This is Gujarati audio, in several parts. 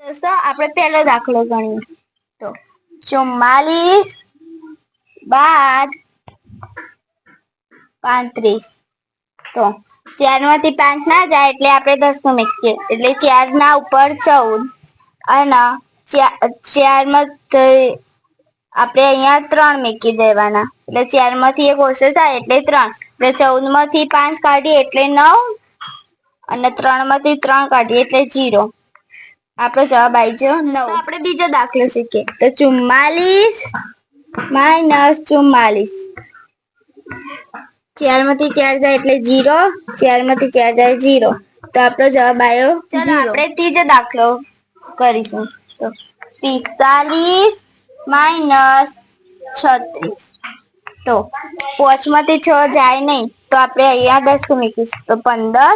દોસ્તો, આપણે પહેલો દાખલો ગણીએ. તો, ચુમ્માલીસ બાદ પાંત્રીસ. તો ચારમાંથી પાંચ ના જાય એટલે આપણે દસનું મૂકીએ. એટલે ચાર ના ઉપર ચૌદ. અને ચારમાં આપણે અહીંયા ત્રણ મૂકી દેવાના. એટલે ચારમાંથી એક ઓછો થાય એટલે ત્રણ. એટલે ચૌદમાંથી પાંચ કાઢીએ એટલે નવ. અને ત્રણમાંથી ત્રણ કાઢીએ એટલે જીરો. આપણો જવાબ આવી ગયો નવ. આપણે બીજો દાખલો શીખીએ. તો ચુમ્માલીસ માઇનસ ચુમ્માલીસ. ચારમાંથી ચાર જાય એટલે જીરો ચારમાંથી ચાર જાય જીરો. તો આપણો જવાબ આવ્યો ચાલો આપણે ત્રીજો દાખલો કરીશું. તો પિસ્તાલીસ માઇનસ છત્રીસ. તો પોચમાંથી છ જાય નહીં તો આપણે અહીંયા દસ મૂકીશું. તો પંદર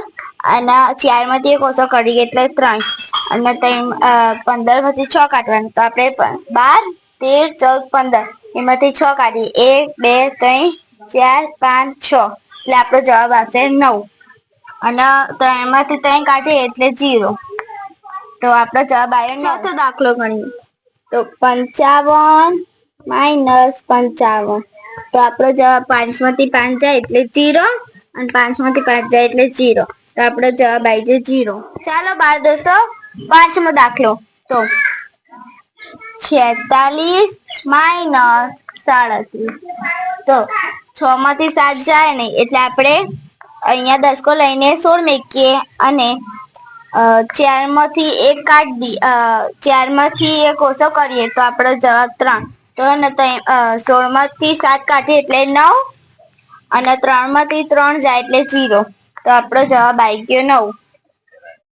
અને ચારમાંથી એક ઓછો કરીએ એટલે ત્રણ. અને ત્યાં પંદરમાંથી છ કાઢવાનું. તો આપણે બાર તેર ચૌદ પંદર એમાંથી છ કાઢીએ. એક બે ત્રણ ચાર પાંચ છ. એટલે આપણો જવાબ આવશે નવ. અને એમાંથી ત્રણ કાઢીએ એટલે જીરો. તો આપણો જવાબ આવ્યો ચોથો દાખલો ગણીએ. તો પંચાવન માઇનસ પંચાવન. તો આપણો જવાબ પાંચમાંથી પાંચ જાય એટલે જીરો અને પાંચમાંથી પાંચ જાય એટલે જીરો. તો આપણો જવાબ આવી જાય જીરો. ચાલો બાર દોસ્તો પાંચમો દાખલો. તો છેતાલીસ માઇનસ સાડત્રીસ. તો છ માંથી સાત જાય નહીં એટલે આપણે અહીંયા દસકો લઈને સોળ મેકીએ અને ચારમાંથી એક કાઢી ચારમાંથી એક ઓછો કરીએ તો આપણો જવાબ ત્રણ. તો ને સોળમાંથી સાત કાઢીએ એટલે નવ અને ત્રણમાંથી ત્રણ જાય એટલે જીરો તો આપણો જવાબ આવી ગયો નવ.